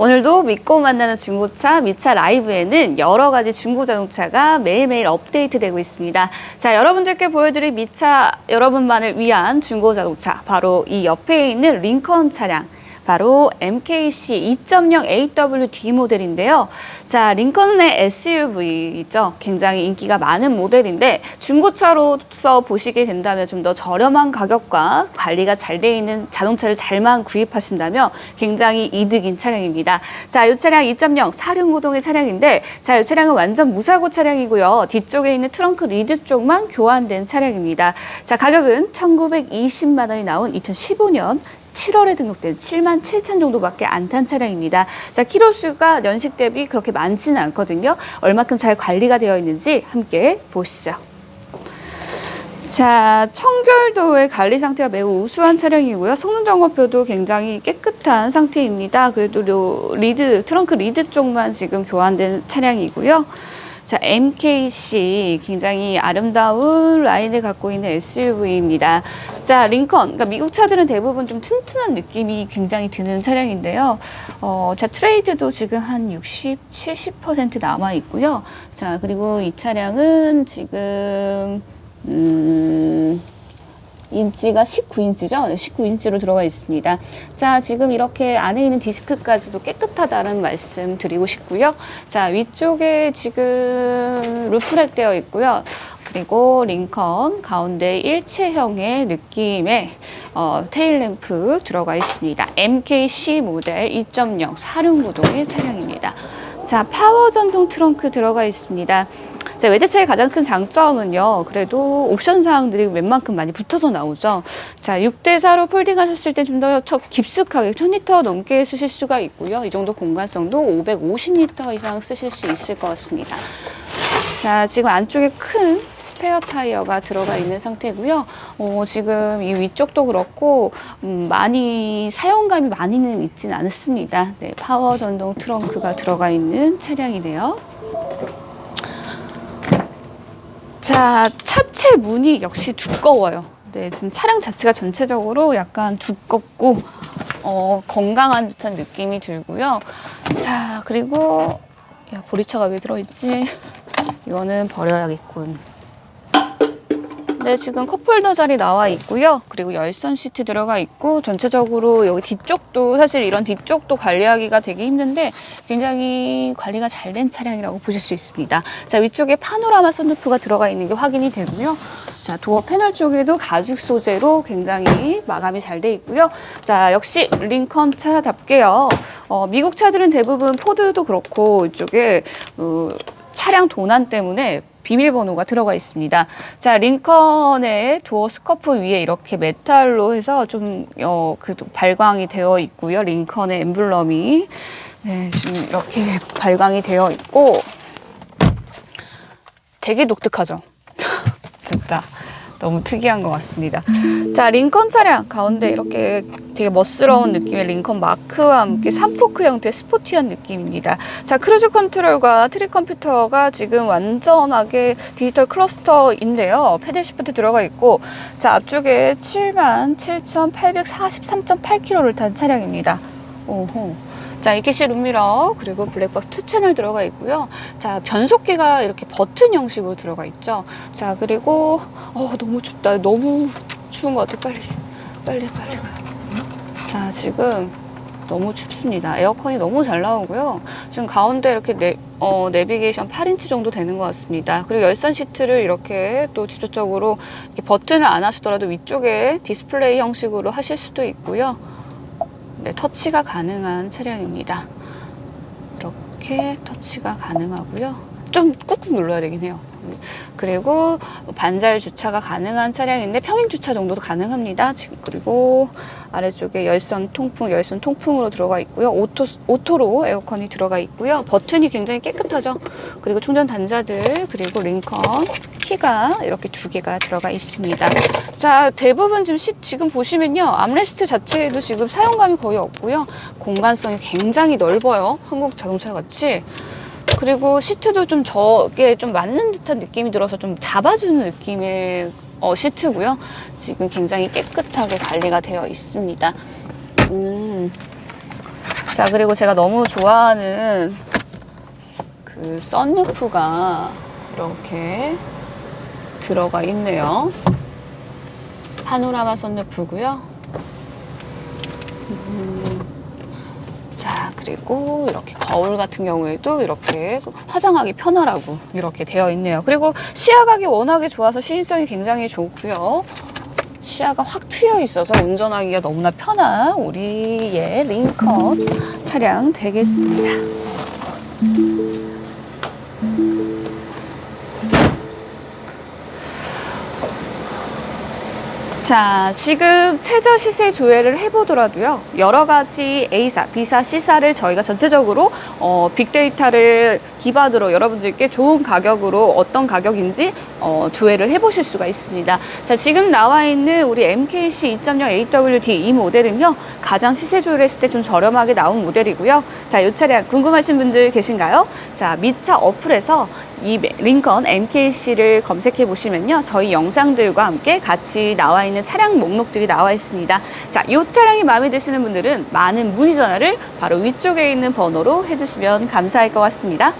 오늘도 믿고 만나는 중고차 미차 라이브에는 여러 가지 중고 자동차가 매일매일 업데이트되고 있습니다. 자, 여러분들께 보여드릴 미차 여러분만을 위한 중고 자동차 바로 이 옆에 있는 링컨 차량. 바로 MKC 2.0 AWD 모델인데요. 자, 링컨의 SUV 있죠. 굉장히 인기가 많은 모델인데 중고차로서 보시게 된다면 좀 더 저렴한 가격과 관리가 잘 돼 있는 자동차를 잘만 구입하신다면 굉장히 이득인 차량입니다. 자, 이 차량 2.0 사륜구동의 차량인데 자, 이 차량은 완전 무사고 차량이고요. 뒤쪽에 있는 트렁크 리드 쪽만 교환된 차량입니다. 자, 가격은 1920만 원이 나온 2015년 7월에 등록된 7만 7천 정도밖에 안 탄 차량입니다. 자, 키로수가 연식 대비 그렇게 많지는 않거든요. 얼마큼 잘 관리가 되어 있는지 함께 보시죠. 자, 청결도의 관리 상태가 매우 우수한 차량이고요. 성능 점검표도 굉장히 깨끗한 상태입니다. 그래도 요 리드, 트렁크 리드 쪽만 지금 교환된 차량이고요. 자, MKC 굉장히 아름다운 라인을 갖고 있는 SUV입니다. 자, 링컨. 그러니까 미국 차들은 대부분 좀 튼튼한 느낌이 굉장히 드는 차량인데요. 어, 자, 트레이드도 지금 한 60, 70% 남아 있고요. 자, 그리고 이 차량은 지금 음, 인치가 19인치죠? 19인치로 들어가 있습니다. 자, 지금 이렇게 안에 있는 디스크까지도 깨끗하다는 말씀 드리고 싶고요. 자, 위쪽에 지금 루프렉 되어 있고요. 그리고 링컨 가운데 일체형의 느낌의 어, 테일램프 들어가 있습니다. MKC 모델 2.0 사륜구동의 차량입니다. 자, 파워 전동 트렁크 들어가 있습니다. 자, 외제차의 가장 큰 장점은요, 그래도 옵션 사항들이 웬만큼 많이 붙어서 나오죠. 자, 6대4로 폴딩 하셨을 때 좀 더 깊숙하게 1000리터 넘게 쓰실 수가 있고요. 이 정도 공간성도 550리터 이상 쓰실 수 있을 것 같습니다. 자, 지금 안쪽에 큰 스페어 타이어가 들어가 있는 상태고요. 어, 지금 이 위쪽도 그렇고 음, 많이 사용감이 많이는 있진 않습니다. 네, 파워 전동 트렁크가 들어가 있는 차량이네요. 자, 차체 문이 역시 두꺼워요. 네, 지금 차량 자체가 전체적으로 약간 두껍고 어, 건강한 듯한 느낌이 들고요. 자, 그리고 야, 보리차가 왜 들어있지? 이거는 버려야겠군. 네, 지금 컵홀더 자리 나와 있고요. 그리고 열선 시트 들어가 있고 전체적으로 여기 뒤쪽도 사실 이런 뒤쪽도 관리하기가 되게 힘든데 굉장히 관리가 잘 된 차량이라고 보실 수 있습니다. 자, 위쪽에 파노라마 선루프가 들어가 있는 게 확인이 되고요. 자, 도어 패널 쪽에도 가죽 소재로 굉장히 마감이 잘 돼 있고요. 자, 역시 링컨 차답게요. 어, 미국 차들은 대부분 포드도 그렇고 이쪽에 어, 차량 도난 때문에 비밀번호가 들어가 있습니다. 자, 링컨의 도어 스커프 위에 이렇게 메탈로 해서 좀, 어, 그 발광이 되어 있고요. 링컨의 엠블럼이. 네, 지금 이렇게 발광이 되어 있고 되게 독특하죠? 진짜. 너무 특이한 것 같습니다. 자, 링컨 차량 가운데 이렇게 되게 멋스러운 느낌의 링컨 마크와 함께 3포크 형태의 스포티한 느낌입니다. 자, 크루즈 컨트롤과 트릭 컴퓨터가 지금 완전하게 디지털 클러스터인데요. 패들 시프트 들어가 있고, 자, 앞쪽에 77,843.8km를 탄 차량입니다. 오호. 자, EKC 룸미러 그리고 블랙박스 투 채널 들어가 있고요. 자, 변속기가 이렇게 버튼 형식으로 들어가 있죠. 자, 그리고 어, 너무 춥다. 너무 추운 것 같아. 빨리. 빨리 빨리 가요. 자, 지금 너무 춥습니다. 에어컨이 너무 잘 나오고요. 지금 가운데 이렇게 내, 어, 내비게이션 8인치 정도 되는 것 같습니다. 그리고 열선 시트를 이렇게 또 직접적으로 이렇게 버튼을 안 하시더라도 위쪽에 디스플레이 형식으로 하실 수도 있고요. 네, 터치가 가능한 차량입니다. 이렇게 터치가 가능하고요. 좀 꾹꾹 눌러야 되긴 해요. 그리고 반자율 주차가 가능한 차량인데 평행 주차 정도도 가능합니다. 지금 그리고 아래쪽에 열선 통풍, 열선 통풍으로 들어가 있고요. 오토, 오토로 에어컨이 들어가 있고요. 버튼이 굉장히 깨끗하죠. 그리고 충전 단자들, 그리고 링컨, 키가 이렇게 두 개가 들어가 있습니다. 자, 대부분 지금 시, 지금 보시면요. 암레스트 자체에도 지금 사용감이 거의 없고요. 공간성이 굉장히 넓어요. 한국 자동차 같이. 그리고 시트도 좀 저게 좀 맞는 듯한 느낌이 들어서 좀 잡아주는 느낌의 어, 시트고요. 지금 굉장히 깨끗하게 관리가 되어 있습니다. 음. 자, 그리고 제가 너무 좋아하는 그 썬루프가 이렇게 들어가 있네요. 파노라마 썬루프고요. 음, 자, 그리고 이렇게 거울 같은 경우에도 이렇게 화장하기 편하라고 이렇게 되어 있네요. 그리고 시야각이 워낙에 좋아서 시인성이 굉장히 좋고요. 시야가 확 트여 있어서 운전하기가 너무나 편한 우리의 링컨 차량 되겠습니다. 자, 지금 최저 시세 조회를 해보더라도요, 여러 가지 A사, B사, C사를 저희가 전체적으로 어, 빅데이터를 기반으로 여러분들께 좋은 가격으로 어떤 가격인지 어, 조회를 해보실 수가 있습니다. 자, 지금 나와 있는 우리 MKC 2.0 AWD 이 모델은요, 가장 시세 조회를 했을 때 좀 저렴하게 나온 모델이고요. 자, 이 차량 궁금하신 분들 계신가요? 자, 미차 어플에서 이 링컨 MKC를 검색해 보시면요. 저희 영상들과 함께 같이 나와 있는 차량 목록들이 나와 있습니다. 자, 이 차량이 마음에 드시는 분들은 많은 문의 전화를 바로 위쪽에 있는 번호로 해주시면 감사할 것 같습니다.